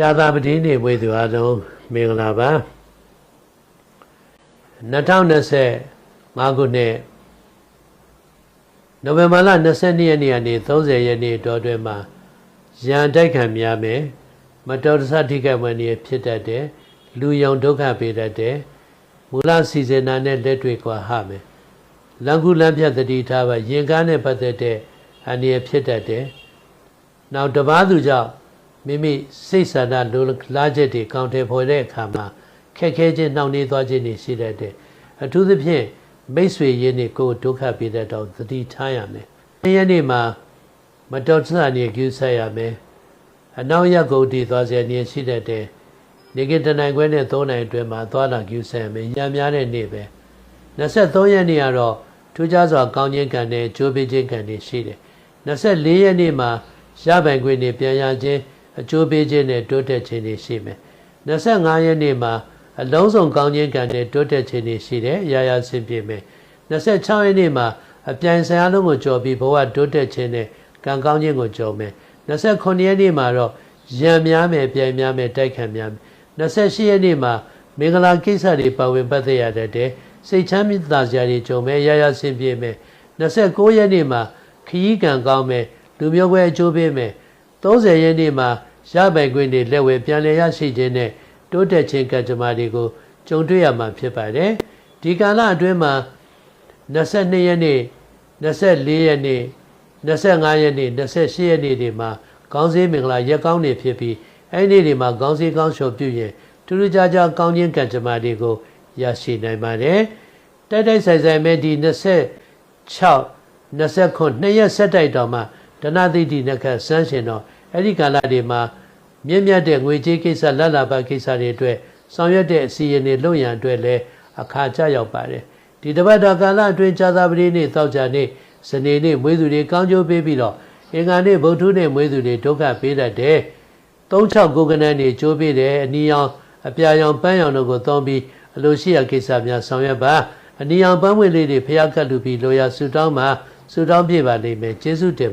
ဇာတာပတိနေဝေသူအားလုံးမင်္ဂလာပါ2025ခုနှစ်နိုဝင်ဘာလ22ရက်နေ့ကနေ30ရက်နေ့တော်တွင်မှာရန်တိုက်ခံများမယ်မတော်တဆထိခိုက်ဝင်နေဖြစ်တတ်တယ်လူယုံဒုက္ခပေးတတ်တယ်မူလစီစဉ်နာနဲ့လက်တွေ့ကွာဟမယ်လန်ကူလမ်းပြတ်တတိထားပါရင်ကားနဲ့ပတ်သက်တဲ့အန္တရာယ်ဖြစ်တတ်တယ်နောက်တပားသူကြောင့် မိမိစိတ်ဆန္ဒလိုလားချက်တွေကောင်းတယ်ဖော်တဲ့အခါမှာခက်ခဲခြင်းနှောင့်နှေးသွားခြင်းတွေရှိတတ်တယ်အထူးသဖြင့်မိတ်ဆွေရင်းတွေကိုဒုက္ခပေးတတ်တော့သတိထားရမယ်။ဒီရက်နေ့မှာမတော်တဆအနေကျူးဆက်ရမယ်။အနောက်ရက်ကုန်တည်သွားစေနေရှိတတ်တယ်။နေကတနိုင်ခွဲနဲ့3နိုင်အတွင်းမှာသွားလာကျူးဆက်ရမယ်။ညများတဲ့နေ့ပဲ။23ရက်နေ့ကတော့ထူးခြားစွာကောင်းခြင်းကံနဲ့ကြိုးပေးခြင်းကံတွေရှိတယ်။24ရက်နေ့မှာရပိုင်ခွင့်တွေပြန်ရခြင်း အကျိုးပေးခြင်းနဲ့တိုးတက်ခြင်းတွေရှိမယ်။25ရက်နေ့မှာအလုံးစုံကောင်းခြင်းကံနဲ့တိုးတက်ခြင်းတွေရှိတယ်။ရာရာဆင်ပြေမယ်။26ရက်နေ့မှာအပြိုင်ဆိုင်အားလုံးကိုကြော်ပြီးဘဝတိုးတက်ခြင်းနဲ့ကံကောင်းခြင်းကိုကြော်မယ်။29ရက်နေ့မှာတော့ရံများမယ်ပြိုင်များမယ်တိုက်ခံများမယ်။28ရက်နေ့မှာမင်္ဂလာကိစ္စတွေပါဝင်ပတ်သက်ရတဲ့စိတ်ချမ်းသာစရာတွေကြုံမယ်ရာရာဆင်ပြေမယ်29ရက်နေ့မှာခရီးကံကောင်းမယ်လူမျိုးပွဲအကျိုးပေးမယ်30ရက်နေ့မှာ ရပိုင်ခွင့်တွေလက်ဝဲပြန်လည်ရရှိခြင်းနဲ့တိုးတက်ခြင်းကံကြမ္မာတွေကိုကြုံတွေ့ရမှာဖြစ်ပါတယ်ဒီကာလအတွင်းမှာ22ရက်နေ့24ရက်နေ့25ရက်နေ့28ရက်နေ့တွေမှာကောင်းစေးမင်္ဂလာရက်ကောင်းနေဖြစ်ပြီးအဲ့ဒီနေ့တွေမှာကောင်းစေးကောင်းလျှော်ပြုရင်ထူးထူးခြားခြားကောင်းခြင်းကံကြမ္မာတွေကိုရရှိနိုင်ပါတယ်တိုက်တိုက်ဆိုင်ဆိုင်မဲ့ဒီ26 29နှစ်ရက်ဆက်တိုက်တော်မှာဒနာတိတိနခတ်စမ်းရှင်တော်အဲ့ဒီကာလတွေမှာ မြင့်မြတ်တဲ့ငွေကြေးကိစ္စလက်လာပါကိစ္စတွေအတွက်ဆောင်ရွက်တဲ့အစီအရင်တွေလုပ်ရန်အတွက်လည်းအခါကျရောက်ပါတယ်ဒီတပတ်တော်ကာလအတွင်းဇာတာပတိနေ့တောက်ကြနေ့စနေနေ့မွေးသူတွေကောင်းကျိုးပေးပြီးတော့အင်္ဂါနေ့ဗုဒ္ဓနေ့မွေးသူတွေဒုက္ခပေးတတ်တယ်36ကိုကနန်းနေကျိုးပေးတယ်အနီရောင်အပြာရောင်ပန်းရောင်တို့ကိုသုံးပြီးအလိုရှိရာကိစ္စများဆောင်ရွက်ပါအနီရောင်ပန်းဝင်လေးတွေဖျားကတ်လူပြီးလိုရာဆူတောင်းမှာဆူတောင်းပြပါလိမ့်မယ်ကျေးဇူးတင်